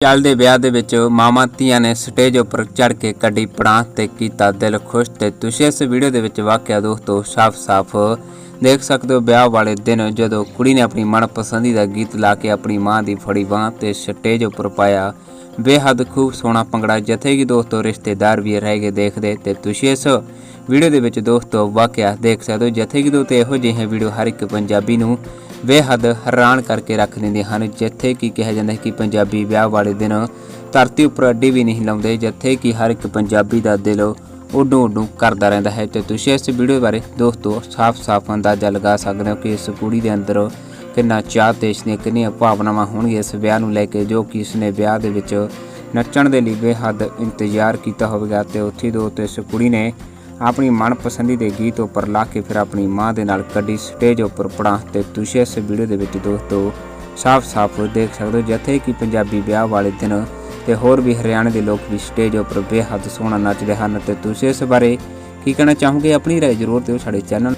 ਚੱਲਦੇ ਵਿਆਹ ਦੇ ਵਿੱਚ ਮਾਮਾ ਧੀਆਂ ਨੇ ਸਟੇਜ ਉੱਪਰ ਚੜ ਕੇ ਕੱਢੀ ਪੜਾਂ ਤੇ ਕੀਤਾ ਦਿਲ ਖੁਸ਼ ਤੇ ਤੁਸੀਂ ਇਸ ਵੀਡੀਓ ਦੇ ਵਿੱਚ ਵਾਕਿਆ ਦੋਸਤੋ ਸਾਫ਼-ਸਾਫ਼ ਦੇਖ ਸਕਦੇ ਹੋ ਵਿਆਹ ਵਾਲੇ ਦਿਨ ਜਦੋਂ ਕੁੜੀ ਨੇ ਆਪਣੀ ਮਨਪਸੰਦੀਦਾ ਗੀਤ ਲਾ ਕੇ ਆਪਣੀ ਮਾਂ ਦੀ ਫੜੀ ਬਾਂਹ ਤੇ ਸਟੇਜ ਉੱਪਰ ਪਾਇਆ। ਬੇਹੱਦ ਖੂਬ ਸੋਹਣਾ ਭੰਗੜਾ, ਜਿੱਥੇ ਕਿ ਦੋਸਤੋ ਰਿਸ਼ਤੇਦਾਰ ਵੀ ਰਹਿ ਗਏ ਦੇਖਦੇ ਤੇ ਤੁਸੀਂ ਇਸ ਵੀਡੀਓ ਦੇ ਵਿੱਚ ਦੋਸਤੋ ਵਾਕਿਆ ਦੇਖ ਸਕਦੇ ਹੋ ਜਿੱਥੇ ਕਿ ਤੇ ਇਹੋ ਜਿਹੇ ਵੀਡੀਓ ਹਰ ਇੱਕ ਪੰਜਾਬੀ ਨੂੰ ਬੇਹੱਦ ਹੈਰਾਨ ਕਰਕੇ ਰੱਖ ਦਿੰਦੇ ਹਨ, ਜਿੱਥੇ ਕਿ ਕਿਹਾ ਜਾਂਦਾ ਹੈ ਕਿ ਪੰਜਾਬੀ ਵਿਆਹ ਵਾਲੇ ਦਿਨ ਧਰਤੀ ਉੱਪਰ ਅੱਡੀ ਵੀ ਨਹੀਂ ਲਾਉਂਦੇ, ਜਿੱਥੇ ਕਿ ਹਰ ਇੱਕ ਪੰਜਾਬੀ ਦਾ ਦਿਲ ਉਡੂ ਉਡੂ ਕਰਦਾ ਰਹਿੰਦਾ ਹੈ। ਤੇ ਤੁਸੀਂ ਇਸ ਵੀਡੀਓ ਬਾਰੇ ਦੋਸਤੋ ਸਾਫ਼-ਸਾਫ਼ ਅੰਦਾਜ਼ਾ ਲਗਾ ਸਕਦੇ ਹੋ ਕਿ ਇਸ ਕੁੜੀ ਦੇ ਅੰਦਰ ਕਿੰਨਾ ਚਾਹ ਤੇ ਇਸ ਦੀਆਂ ਕਿੰਨੀਆਂ ਭਾਵਨਾਵਾਂ ਹੋਣਗੀਆਂ ਇਸ ਵਿਆਹ ਨੂੰ ਲੈ ਕੇ, ਜੋ ਕਿ ਇਸਨੇ ਵਿਆਹ ਦੇ ਵਿੱਚ ਨੱਚਣ ਦੇ ਲਈ ਬੇਹੱਦ ਇੰਤਜ਼ਾਰ ਕੀਤਾ ਹੋਵੇਗਾ। ਤੇ ਉੱਥੇ ਦੋ ਤੇ ਇਸ ਕੁੜੀ ਨੇ ਆਪਣੀ ਮਨਪਸੰਦੀ ਦੇ ਗੀਤ ਉੱਪਰ ਲਾ ਕੇ ਫਿਰ ਆਪਣੀ ਮਾਂ ਦੇ ਨਾਲ ਕੱਢੀ ਸਟੇਜ ਉੱਪਰ ਪੜਾਂ ਤੇ ਤੁਸੀਂ ਇਸ ਵੀਡੀਓ ਦੇ ਵਿੱਚ ਦੋਸਤੋ ਸਾਫ਼-ਸਾਫ਼ ਦੇਖ ਸਕਦੇ ਹੋ, ਜਿੱਥੇ ਕਿ ਪੰਜਾਬੀ ਵਿਆਹ ਵਾਲੇ ਦਿਨ ਤੇ ਹੋਰ ਵੀ ਹਰਿਆਣੇ ਦੇ ਲੋਕ ਵੀ ਸਟੇਜ ਉੱਪਰ ਬੇਹੱਦ ਸੋਹਣਾ ਨੱਚਦੇ ਹਨ ਤੇ ਤੁਸੀਂ ਇਸ ਬਾਰੇ ਕੀ ਕਹਿਣਾ ਚਾਹੋਗੇ? ਆਪਣੀ ਰਾਏ ਜ਼ਰੂਰ ਦਿਓ ਸਾਡੇ ਚੈਨਲ